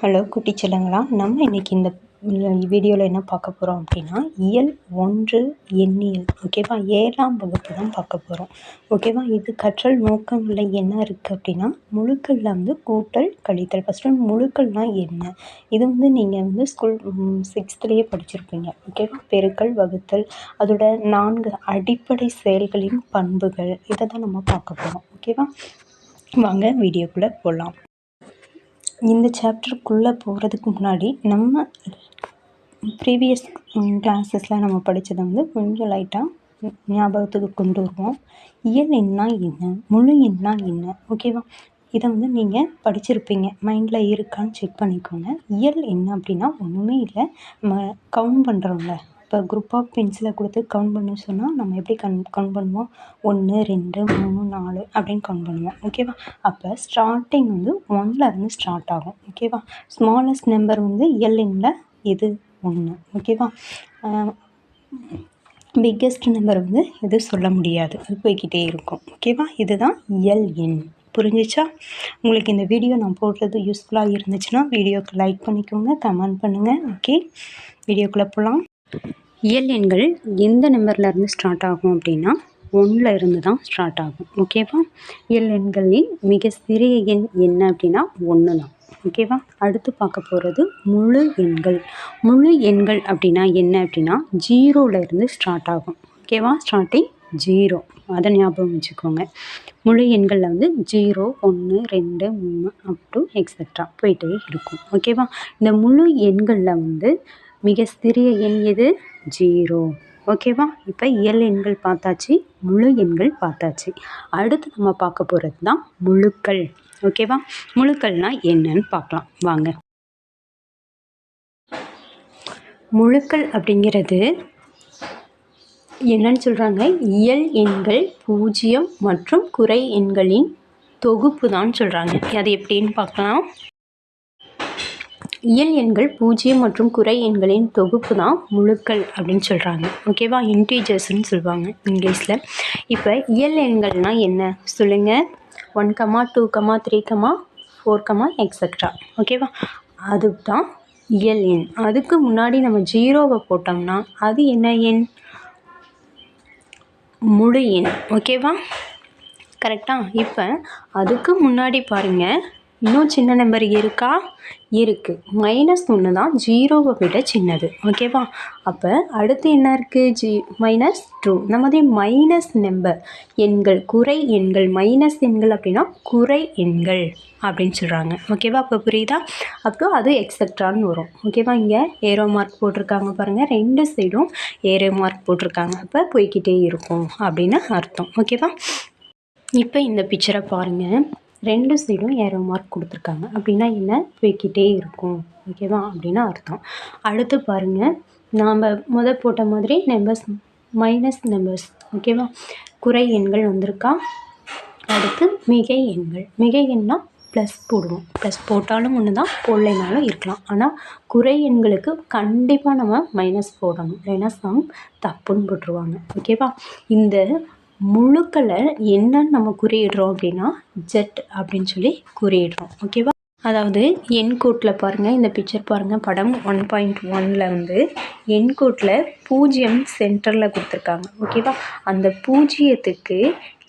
Hello குட்டி செல்லங்களா. நம்ம இன்றைக்கி இந்த வீடியோவில் என்ன பார்க்க போகிறோம் அப்படின்னா இயல் ஒன்று எண்ணியல். ஓகேவா ஏழாம் வகுப்பு தான் பார்க்க போகிறோம் ஓகேவா இது கற்றல் நோக்கங்களில் என்ன இருக்குது அப்படின்னா முழுக்களில் வந்து கூட்டல் கழித்தல். ஃபஸ்ட்டு முழுக்கள்னால் என்ன? இது வந்து நீங்கள் வந்து ஸ்கூல் சிக்ஸ்த்துலேயே படிச்சிருப்பீங்க. ஓகேவா பெருக்கல் வகுத்தல் அதோட நான்கு அடிப்படை செயல்களின் பண்புகள். இதை தான் நம்ம பார்க்க போகிறோம் ஓகேவா வாங்க வீடியோக்குள்ளே போகலாம் இந்த சாப்டருக்குள்ளே போகிறதுக்கு முன்னாடி நம்ம ப்ரீவியஸ் கிளாஸஸில் நம்ம படித்ததை வந்து கொஞ்சம் லைட்டாக ஞாபகத்துக்கு கொண்டு வருவோம். இயல் என்ன என்ன? முழு எண்ணா என்ன? ஓகேவா இதை வந்து நீங்கள் படிச்சிருப்பீங்க. மைண்டில் இருக்கான்னு செக் பண்ணிக்கோங்க. இயல் என்ன அப்படின்னா ஒன்றுமே இல்லை. நம்ம கவுண்ட் பண்ணுறோம்ல இப்போ குரூப் ஆஃப் பென்சிலை கொடுத்து கவுண்ட் பண்ண சொன்னால் நம்ம எப்படி கன் கவுண்ட் பண்ணுவோம்? ஒன்று ரெண்டு மூணு நாலு அப்படின்னு கவுண்ட் பண்ணுவோம். ஓகேவா அப்போ ஸ்டார்டிங் வந்து ஒன்லேருந்து ஸ்டார்ட் ஆகும். ஓகேவா ஸ்மாலஸ்ட் நம்பர் வந்து எல்லிங்கில் இது ஒன்று ஓகேவா பிக்கெஸ்ட் நம்பர் வந்து எதுவும் சொல்ல முடியாது. அது போய்கிட்டே இருக்கும். ஓகேவா இதுதான் எல்என் புரிஞ்சிச்சா? உங்களுக்கு இந்த வீடியோ நான் போடுறது யூஸ்ஃபுல்லாக இருந்துச்சுன்னா வீடியோக்கு லைக் பண்ணிக்கோங்க கமெண்ட் பண்ணுங்கள் ஓகே வீடியோக்குள்ளே போகலாம் இயல் எண்கள் எந்த நம்பர்லேருந்து ஸ்டார்ட் ஆகும் அப்படின்னா ஒன்றில் இருந்து தான் ஸ்டார்ட் ஆகும். ஓகேவா இயல் எண்களின் மிக சிறிய எண் என்ன அப்படின்னா ஒன்று தான். ஓகேவா அடுத்து பார்க்க போகிறது முழு எண்கள். முழு எண்கள் அப்படின்னா என்ன அப்படின்னா ஜீரோவில் இருந்து ஸ்டார்ட் ஆகும். ஓகேவா ஸ்டார்டிங் ஜீரோ. அதை ஞாபகம் வச்சுக்கோங்க. முழு எண்களில் வந்து ஜீரோ ஒன்று ரெண்டு மூணு அப் டு எக்ஸட்ரா போயிட்டே இருக்கும். ஓகேவா இந்த முழு எண்களில் வந்து மிக சிறிய எண் எது? ஜீரோ. ஓகேவா? இப்போ இயல் எண்கள் பார்த்தாச்சு முழு எண்கள் பார்த்தாச்சு. அடுத்து நம்ம பார்க்க போகிறது தான் முழுக்கள். ஓகேவா? முழுக்கள்னால் என்னன்னு பார்க்கலாம். வாங்க. முழுக்கள் அப்படிங்கிறது என்னன்னு சொல்கிறாங்க இயல் எண்கள் பூஜ்ஜியம் மற்றும் குறை எண்களின் தொகுப்பு தான் சொல்கிறாங்க அது எப்படின்னு பார்க்கலாம். இயல் எண்கள் பூஜ்ஜியம் மற்றும் குறை எண்களின் தொகுப்பு தான் முழுக்கள் அப்படின்னு சொல்கிறாங்க ஓகேவா இன்டீஜர்ஸ்னு சொல்லுவாங்க இங்கிலீஷில். இப்போ இயல் எண்கள்னால் என்ன? சொல்லுங்கள் one comma two comma three comma four comma extra ஓகேவா அதுதான் இயல் எண். அதுக்கு முன்னாடி நம்ம ஜீரோவை போட்டோம்னா அது என்ன எண்? முழு எண். ஓகேவா கரெக்டாக இப்போ அதுக்கு முன்னாடி பாருங்கள் இன்னும் சின்ன நம்பர் இருக்கா? இருக்குது மைனஸ் ஒன்று தான் ஜீரோவை விட சின்னது. ஓகேவா அப்போ அடுத்து என்ன இருக்குது ஜி மைனஸ் டூ இந்த மாதிரி மைனஸ் நம்பர் எண்கள் குறை எண்கள் மைனஸ் எண்கள் அப்படின்னா குறை எண்கள் அப்படின்னு சொல்கிறாங்க ஓகேவா அப்போ புரியுதா? அப்போ அது எக்ஸட்ரான்னு வரும். ஓகேவா இங்கே ஏரோ மார்க் போட்டிருக்காங்க பாருங்கள் ரெண்டு சைடும் ஏரோ மார்க் போட்டிருக்காங்க. அப்போ போய்கிட்டே இருக்கும் அப்படின்னு அர்த்தம். ஓகேவா இப்போ இந்த பிக்சரை பாருங்கள் ரெண்டு சைடும் ஏரோ மார்க் கொடுத்துருக்காங்க. அப்படின்னா என்ன? போய்க்கிட்டே இருக்கும். ஓகேவா அப்படின்னு அர்த்தம். அடுத்து பாருங்கள் நாம் முத போட்ட மாதிரி நம்பர்ஸ் மைனஸ் நம்பர்ஸ் ஓகேவா குறை எண்கள் வந்திருக்கா? அடுத்து மிகை எண்கள். மிகை எண்ணால் ப்ளஸ் போடுவோம். ப்ளஸ் போட்டாலும் ஒன்று தான் போடலைனாலும் இருக்கலாம். ஆனால் குறை எண்களுக்கு கண்டிப்பாக நம்ம மைனஸ் போடணும். இல்லைன்னா சம் தப்புன்னு போட்டுருவாங்க. ஓகேவா இந்த முழுக்களை என்னன்னு நம்ம குறியிடுறோம் அப்படின்னா ஜெட் அப்படின்னு சொல்லி குறியிடுறோம். ஓகேவா அதாவது என்கோட்டில் பாருங்கள் இந்த பிக்சர் பாருங்கள் படம் ஒன் பாயிண்ட் ஒனில் வந்து என்கோட்டில் பூஜ்ஜியம் சென்டரில் கொடுத்துருக்காங்க. ஓகேவா அந்த பூஜ்ஜியத்துக்கு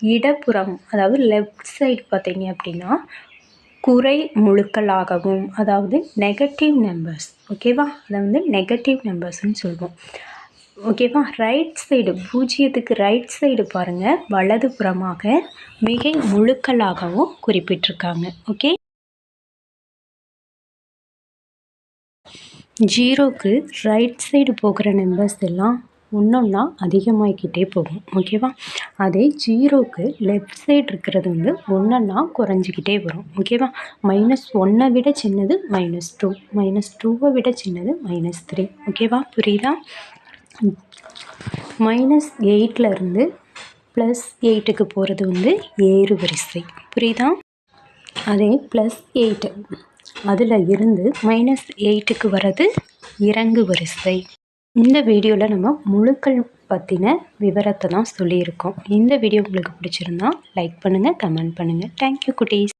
இடப்புறம் அதாவது லெஃப்ட் சைடு பார்த்தீங்க அப்படின்னா குறை முழுக்களாகவும் அதாவது நெகட்டிவ் நம்பர்ஸ் ஓகேவா அதை வந்து நெகட்டிவ் நம்பர்ஸ்ன்னு சொல்லுவோம் ஓகேவா? ரைட் சைடு பூஜ்ஜியத்துக்கு ரைட் சைடு பாருங்கள் வலது புறமாக மிகை முழுக்களாகவும் குறிப்பிட்டிருக்காங்க. ஓகே ஜீரோக்கு ரைட் சைடு போகிற நம்பர்ஸ் எல்லாம் ஒன்றொன்னா அதிகமாகிக்கிட்டே போகும். ஓகேவா? அதே ஜீரோக்கு லெஃப்ட் சைடு இருக்கிறது வந்து ஒன்றொன்னா குறைஞ்சிக்கிட்டே வரும். ஓகேவா? மைனஸ் ஒன்னை விட சின்னது மைனஸ் டூ மைனஸ் டூவை விட சின்னது மைனஸ் த்ரீ ஓகேவா? புரியுதா? மைனஸ் எயிட்லேருந்து ப்ளஸ் எயிட்டுக்கு போகிறது வந்து ஏறு வரிசை. புரியுதா? அதே ப்ளஸ் எயிட்டு அதில் இருந்து மைனஸ் எயிட்டுக்கு வர்றது இறங்கு வரிசை. இந்த வீடியோவில் நம்ம முழுக்கள் பற்றின விவரத்தை தான் சொல்லியிருக்கோம். இந்த வீடியோ உங்களுக்கு பிடிச்சிருந்தா லைக் பண்ணுங்கள் கமெண்ட் பண்ணுங்கள் தேங்க்யூ குட்டீஸ்.